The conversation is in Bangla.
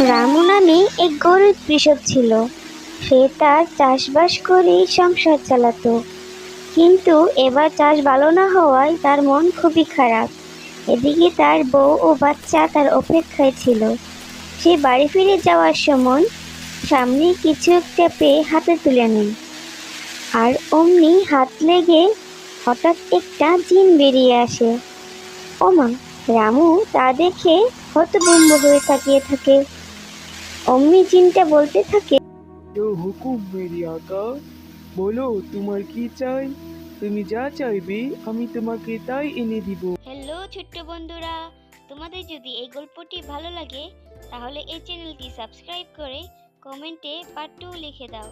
রামু নামে এক গরিব কৃষক ছিল। সে তার চাষবাস করেই সংসার চালাতো। কিন্তু এবার চাষ ভালো না হওয়ায় তার মন খুবই খারাপ। এদিকে তার বউ ও বাচ্চা তার অপেক্ষায় ছিল। সে বাড়ি ফিরে যাওয়ার সময় সামনে কিছু একটা পেয়ে হাতে তুলে নেয়। আর অমনি হাত লেগে হঠাৎ একটা জিন বেরিয়ে আসে। ওমা, রামু তা দেখে হতভম্ব হয়ে তাকিয়ে থাকে। অমনি জিনটা বলতে থাকে তো হুকুম মেরি আকা বলো তোমার কি চাই? তুমি যা চাইবে আমি তোমাকে তাই এনে দিব। হ্যালো ছোট্ট বন্ধুরা। তোমাদের যদি এই গল্পটি ভালো লাগে তাহলে এই চ্যানেলটি সাবস্ক্রাইব করে কমেন্টে পার্ট টু লিখে দাও।